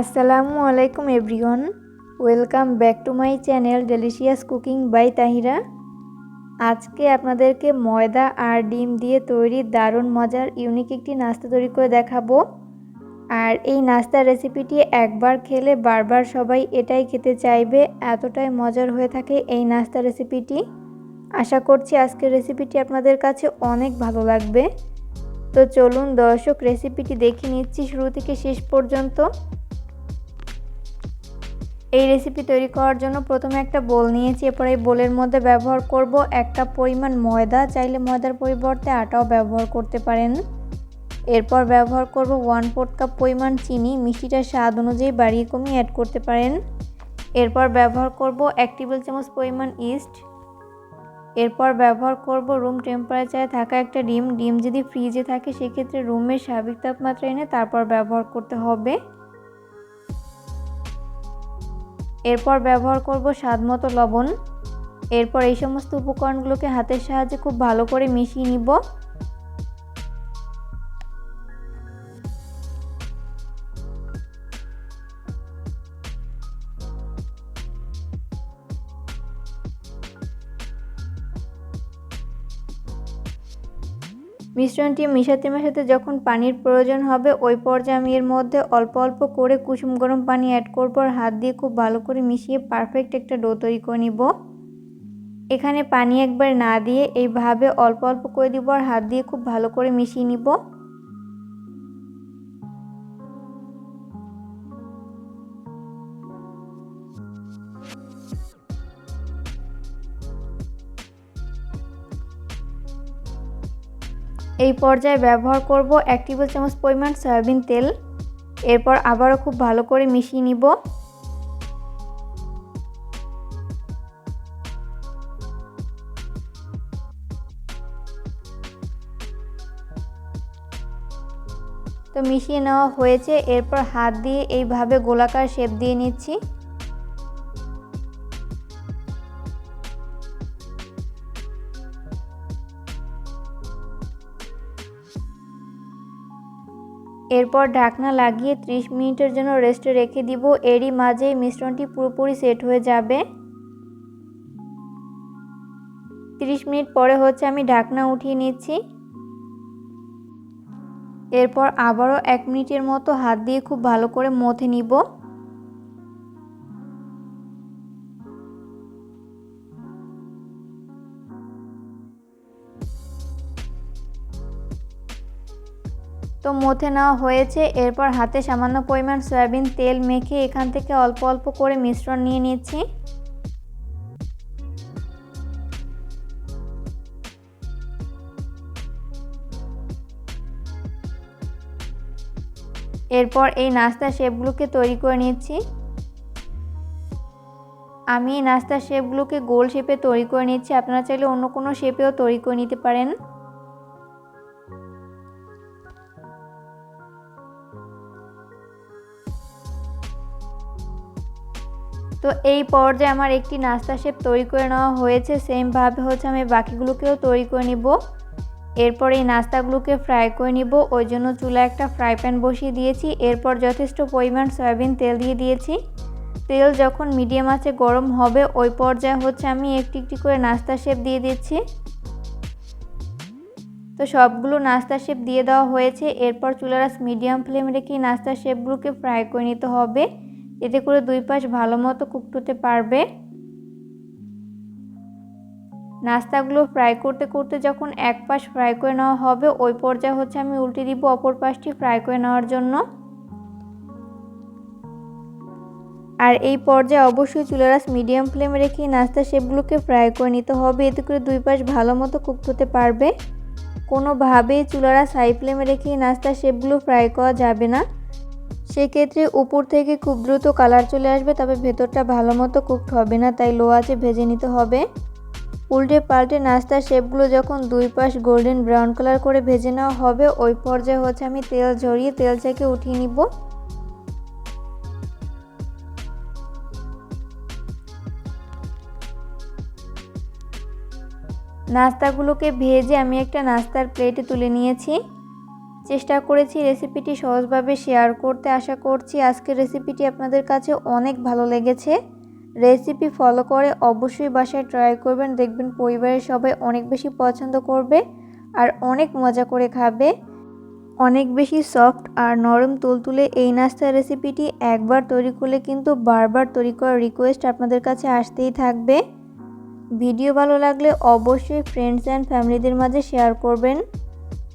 আসসালামু আলাইকুম everyone. Welcome back to my channel delicious cooking by Tahira. আজকে আপনাদেরকে ময়দা আর ডিম দিয়ে তৈরি দারুণ মজার ইউনিক একটি নাস্তা তৈরি করে দেখাবো। আর এই নাস্তার রেসিপিটি একবার খেলে বারবার সবাই এটাই খেতে চাইবে, এতটাই মজার হয়ে থাকে এই নাস্তা রেসিপিটি আশা করছি আজকের রেসিপিটি আপনাদের কাছে অনেক ভালো লাগবে। তো চলুন দর্শক রেসিপিটি দেখে নিচ্ছি, শুরু থেকে শেষ পর্যন্ত। এই রেসিপি তৈরি করার জন্য প্রথমে একটা বোল নিয়েছি, এরপর এই বোলের মধ্যে ব্যবহার করব একটা পরিমাণ ময়দা, চাইলে ময়দার পরিবর্তে আটাও ব্যবহার করতে পারেন। এরপর ব্যবহার করব ওয়ান ফোর্থ কাপ পরিমাণ চিনি, মিষ্টিটা স্বাদ অনুযায়ী বাড়িয়ে কমিয়ে অ্যাড করতে পারেন। এরপর ব্যবহার করব এক টেবিল চামচ পরিমাণ ইস্ট এরপর ব্যবহার করব রুম টেম্পারেচারে থাকা একটা ডিম। ডিম যদি ফ্রিজে থাকে, সেক্ষেত্রে রুমের স্বাভাবিক তাপমাত্রা এনে তারপর ব্যবহার করতে হবে। এরপর ব্যবহার করব স্বাদ মতো লবণ। এরপর এই সমস্ত উপকরণগুলোকে হাতের সাহায্যে খুব ভালো করে মিশিয়ে নিব। মিশ্রণটি মেশাতে মেশাতে যখন পানির প্রয়োজন হবে, ওই পর্যায়ে আমি এর মধ্যে অল্প অল্প করে কুসুম গরম পানি অ্যাড করব আর হাত দিয়ে খুব ভালো করে মিশিয়ে পারফেক্ট একটা ডো তৈরি করে নিব। এখানে পানি একবার না দিয়ে এইভাবে অল্প অল্প করে দিব আর হাত দিয়ে খুব ভালো করে মিশিয়ে নিব। এই পর্যায়ে ব্যবহার করব এক টেবিল চামচ পরিমাণ সয়াবিন তেল। এরপর আবারও খুব ভালো করে মিশিয়ে নিব। তো মিশিয়ে নেওয়া হয়েছে। এরপর হাত দিয়ে এইভাবে গোলাকার শেপ দিয়ে নিচ্ছি। এরপর ঢাকনা লাগিয়ে 30 মিনিটের জন্য রেস্টে রেখে দিব। এরই মাঝে মিশ্রণটি পুরোপুরি সেট হয়ে যাবে। 30 মিনিট পরে হচ্ছে আমি ঢাকনা উঠিয়ে নিচ্ছি। এরপর আবারও এক মিনিটের মতো হাত দিয়ে খুব ভালো করে মথে নিব। তো মথে নেওয়া হয়েছে। এরপর হাতে সামান্য পরিমাণ সয়াবিন তেল মেখে এখান থেকে অল্প অল্প করে মিশ্রণ নিয়ে নিচ্ছি। এরপর এই নাস্তা শেপগুলোকে তৈরি করে নিচ্ছি। আমি এই নাস্তার শেপগুলোকে গোল শেপে তৈরি করে নিচ্ছি। আপনারা চাইলে অন্য কোনো শেপেও তৈরি করে নিতে পারেন। তো এই পর্যায়ে আমার একটি নাস্তা শেপ তৈরি করে নেওয়া হয়েছে। সেমভাবে হচ্ছে আমি বাকিগুলোকেও তৈরি করে নিব। এরপর এই নাস্তাগুলোকে ফ্রাই করে নিব। ওই জন্য চুলা একটা ফ্রাই প্যান বসিয়ে দিয়েছি। এরপর যথেষ্ট পরিমাণ সয়াবিন তেল দিয়ে দিয়েছি। তেল যখন মিডিয়াম আছে গরম হবে, ওই পর্যায়ে হচ্ছে আমি একটি একটি করে নাস্তা শেপ দিয়ে দিচ্ছি। তো সবগুলো নাস্তা শেপ দিয়ে দেওয়া হয়েছে। এরপর চুলারাস মিডিয়াম ফ্লেম রেখে নাস্তা শেপগুলোকে ফ্রাই করে নিতে হবে। এতে করে দুই পাশ ভালো মতো কুকড হতে পারবে। নাস্তাগুলো ফ্রাই করতে করতে যখন এক পাশ ফ্রাই করে নেওয়া হবে, ওই পর্যায়ে হচ্ছে আমি উল্টে দিব অপর পাশটি ফ্রাই করে নেওয়ার জন্য। আর এই পর্যায়ে অবশ্যই চুলারাস মিডিয়াম ফ্লেমে রেখে নাস্তা শেপগুলোকে ফ্রাই করে নিতে হবে। এতে করে দুই পাশ ভালো মতো কুকড হতে পারবে। কোনোভাবেই চুলারাস হাই ফ্লেমে রেখে নাস্তা শেপগুলো ফ্রাই করা যাবে না। সেক্ষেত্রে উপর থেকে খুব দ্রুত কালার চলে আসবে, তবে ভেতরটা ভালো মতো কুকড হবে না, তাই লো আছে ভেজে নিতে হবে। উল্টে পাল্টে নাস্তার শেপগুলো যখন দুই পাশ গোল্ডেন ব্রাউন কালার করে ভেজে নেওয়া হবে, ওই পর্যায়ে হচ্ছে আমি তেল ঝরিয়ে, তেল থেকে উঠিয়ে নিব। নাস্তাগুলোকে ভেজে আমি একটা নাস্তার প্লেটে তুলে নিয়েছি। চেষ্টা করেছি রেসিপিটি সহজভাবে শেয়ার করতে। আশা করছি আজকের রেসিপিটি আপনাদের কাছে অনেক ভালো লেগেছে। রেসিপি ফলো করে অবশ্যই বাসায় ট্রাই করবেন। দেখবেন পরিবারের সবাই অনেক বেশি পছন্দ করবে আর অনেক মজা করে খাবে। অনেক বেশি সফট আর নরম তুলতুলে এই নাস্তার রেসিপিটি একবার তৈরি করলে কিন্তু বারবার তৈরি করার রিকোয়েস্ট আপনাদের কাছে আসতেই থাকবে। ভিডিও ভালো লাগলে অবশ্যই ফ্রেন্ডস অ্যান্ড ফ্যামিলিদের মাঝে শেয়ার করবেন।